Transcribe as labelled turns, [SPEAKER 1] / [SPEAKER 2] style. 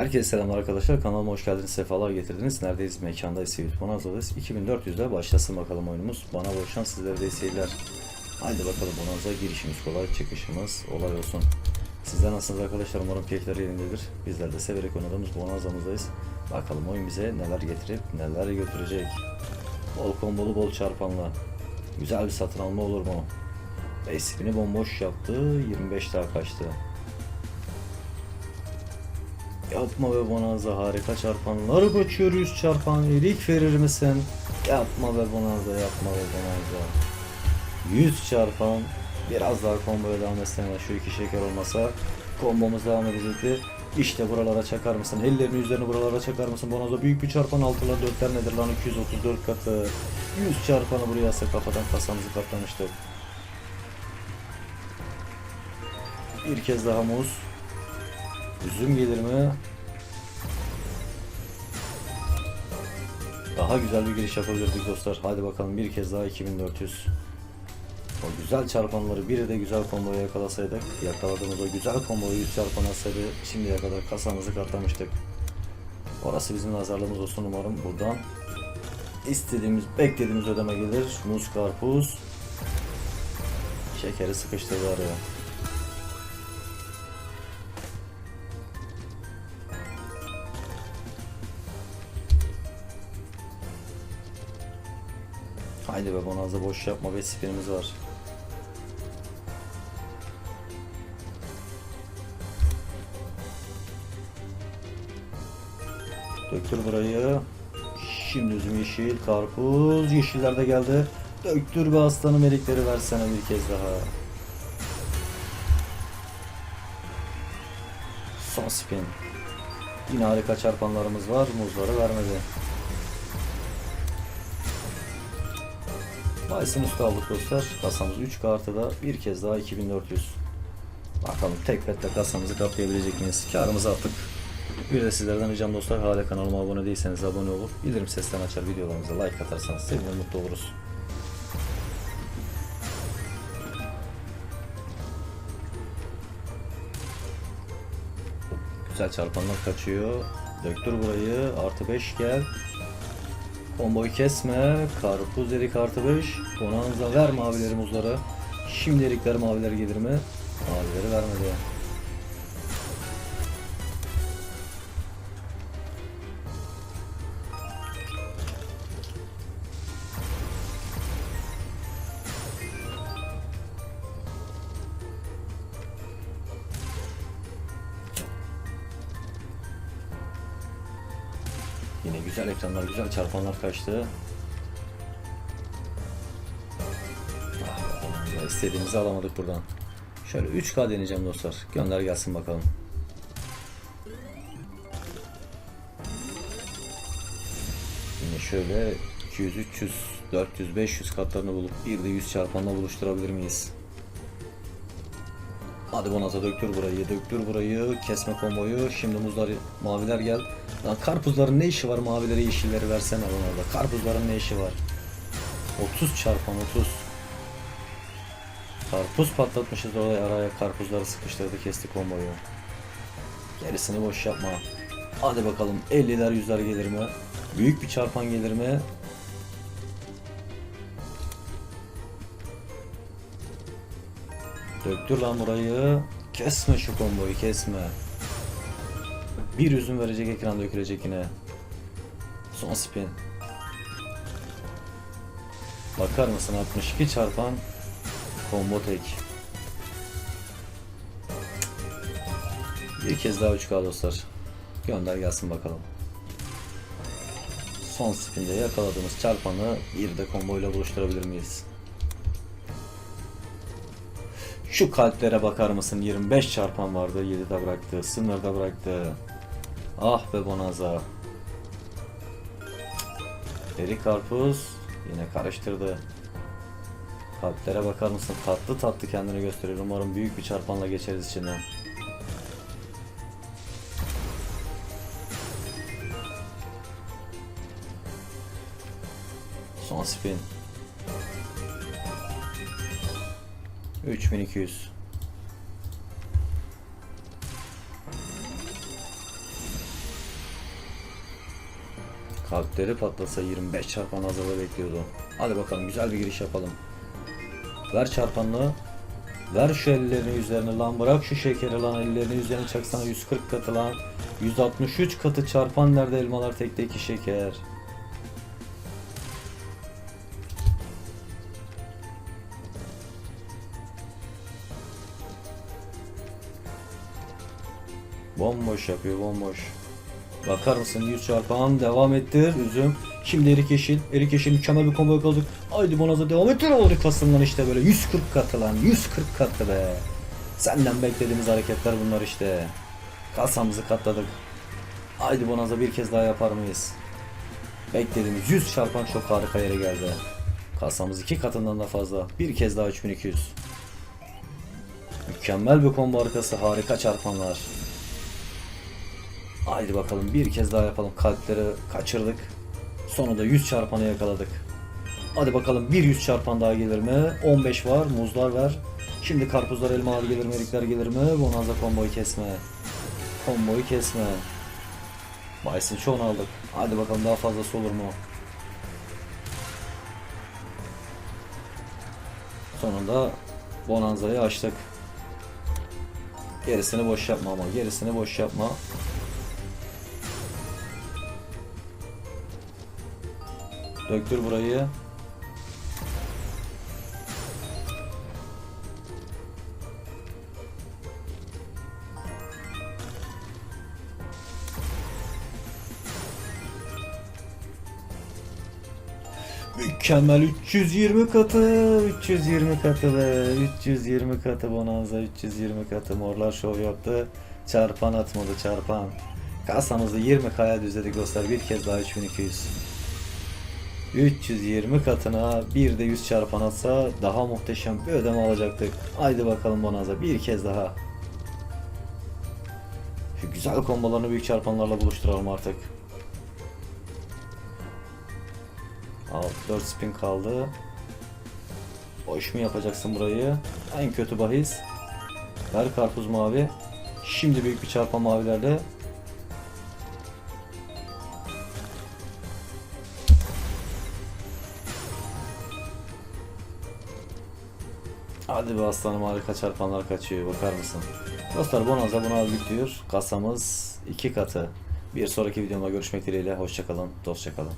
[SPEAKER 1] Herkese selamlar arkadaşlar. Kanalıma hoş geldiniz. Sefalar getirdiniz. Neredeyiz? Mekandayız. Seyit Bonanza'dayız. 2400'de başlasın bakalım oyunumuz. Bana bol şans sizlere de seyirler. Haydi bakalım Bonanza girişimiz kolay, çıkışımız olay olsun. Sizler nasılsınız arkadaşlar? Umarım keyifler yerindedir. Bizler de severek oynadığımız Bonanza'mızdayız. Bakalım oyun bize neler getirip neler götürecek. Bol kombolu, bol çarpanlı. Güzel bir satın alma olur mu? Basic'ini bomboş yaptı. 25 daha kaçtı. Yapma be Bonanza harika çarpanlar kaçıyor 100 çarpan ilik verir misin? Yapma be Bonanza yapma be Bonanza 100 çarpan biraz daha komboya devam etsene şu iki şeker olmasa kombomuz devam edecekti. İşte buralara çakar mısın? Ellerini yüzlerini buralara çakar mısın? Bonanza büyük bir çarpan altılar dörtler nedir lan 234 katı 100 çarpanı buraya ise kafadan kasamızı katlamıştık. Bir kez daha muz Üzüm gelir mi? Daha güzel bir giriş yapabilirdik dostlar. Hadi bakalım bir kez daha 2400. O güzel çarpanları bir de güzel komboya yakalasaydık, yakaladığımız o güzel komboyu 100 çarpan atsaydı şimdiye kadar kasamızı katlamıştık. Orası bizim nazarlığımız olsun umarım buradan. istediğimiz, beklediğimiz ödeme gelir. Muz, karpuz. Şekeri sıkıştırdı araya. Haydi be Bonanza boş yapma be spinimiz var. Döktür burayı. Şimdi üzüm yeşil, karpuz, yeşiller de geldi. Döktür be aslanım erikleri versene bir kez daha. Son spin. Yine harika çarpanlarımız var. Muzları vermedi. Dyson üstü aldık dostlar. Kasamız 3 kartı da bir kez daha 2400. Bakalım tek petle kasamızı kaplayabilecek miyiz? Karımızı attık. Bir de sizlerden ricam dostlar hala kanalıma abone değilseniz abone olur. Bildirim seslerini açar videolarımıza like atarsanız sevinir mutlu oluruz. Güzel çarpanlar kaçıyor. Döktür burayı. Artı 5 gel. Komboyu kesme. Karpuz erik artı 5. Bonanza ver mavileri muzları. Şimdi erikler maviler gelir mi? Mavileri vermedi. Yine güzel ekranlar, güzel çarpanlar kaçtı. Ah, istediğimizi alamadık buradan. Şöyle 3K deneyeceğim dostlar. Gönder gelsin bakalım. Yine şöyle 200, 300, 400, 500 katlarını bulup bir de 100 çarpanla buluşturabilir miyiz? Hadi Bonanza döktür burayı, döktür burayı, kesme komboyu. Şimdi muzlar, maviler gel. Lan karpuzların ne işi var mavileri yeşilleri versene lan orada. Karpuzların ne işi var? 30 çarpan 30. Karpuz patlatmışız oraya araya karpuzları sıkıştırdı kesti komboyu. Gerisini boş yapma. Hadi bakalım 50'ler 100'ler gelir mi? Büyük bir çarpan gelir mi? Döktür lan burayı. Kesme şu komboyu kesme. Bir üzüm verecek ekran dökülecek yine. Son spin. Bakar mısın 62 çarpan combo tek. Bir kez daha 3K dostlar. Gönder gelsin bakalım. Son spinde yakaladığımız çarpanı bir de combo ile buluşturabilir miyiz? Şu kalplere bakar mısın? 25 çarpan vardı. 7'de bıraktı. Sınırda bıraktı. Ah be Bonaza. Erik karpuz yine karıştırdı. Kalplere bakar mısın? Tatlı tatlı kendini gösteriyor. Umarım büyük bir çarpanla geçeriz içinden. Son spin. 3200. Kalpleri patlasa 25 çarpan azala bekliyordu. Hadi bakalım güzel bir giriş yapalım. Ver çarpanlığı. Ver şu ellerini üzerine lan bırak şu şekeri lan ellerini üzerine çaksana 140 katı lan. 163 katı çarpan nerede elmalar tekte iki şeker. Bomboş yapıyor bomboş. Bakar mısın 100 çarpan devam ettir üzüm. Şimdi erik yeşil. Erik yeşil mükemmel bir combo yakaladık. Haydi bonaza devam ettir harikasın işte böyle 140 katı lan 140 katı be. Senden beklediğimiz hareketler bunlar işte. Kasamızı katladık. Haydi bonaza bir kez daha yapar mıyız? Beklediğimiz 100 çarpan çok harika yere geldi. Kasamız iki katından da fazla. Bir kez daha 3200. Mükemmel bir combo arkası harika çarpanlar. Haydi bakalım bir kez daha yapalım. Kalpleri kaçırdık. Sonunda 100 çarpanı yakaladık. Hadi bakalım bir 100 çarpan daha gelir mi? 15 var. Muzlar ver. Şimdi karpuzlar, elmalar gelir mi? Erikler gelir mi? Bonanza komboyu kesme. Komboyu kesme. Bison çoğunu aldık. Hadi bakalım daha fazlası olur mu? Sonunda Bonanza'yı açtık. Gerisini boş yapma ama. Gerisini boş yapma. Döktür burayı. Mükemmel 320 katı 320 katı be 320 katı bonanza 320 katı morlar şov yaptı. Çarpan atmadı çarpan. Kasamızı 20 kaya düzledik dostlar bir kez daha 3200 320 katına bir de 100 çarpan atsa daha muhteşem bir ödeme alacaktık. Haydi bakalım Bonanza bir kez daha. Şu güzel kombolarını büyük çarpanlarla buluşturalım artık. Al 4 spin kaldı. Boş mu yapacaksın burayı? En kötü bahis. Ver karpuz mavi. Şimdi büyük bir çarpan mavilerle Hadi be aslanım harika çarpanlar kaçıyor bakar mısın? Dostlar Bonanza bunu al git diyor. Kasamız iki katı. Bir sonraki videomda görüşmek dileğiyle. Hoşçakalın, dostçakalın.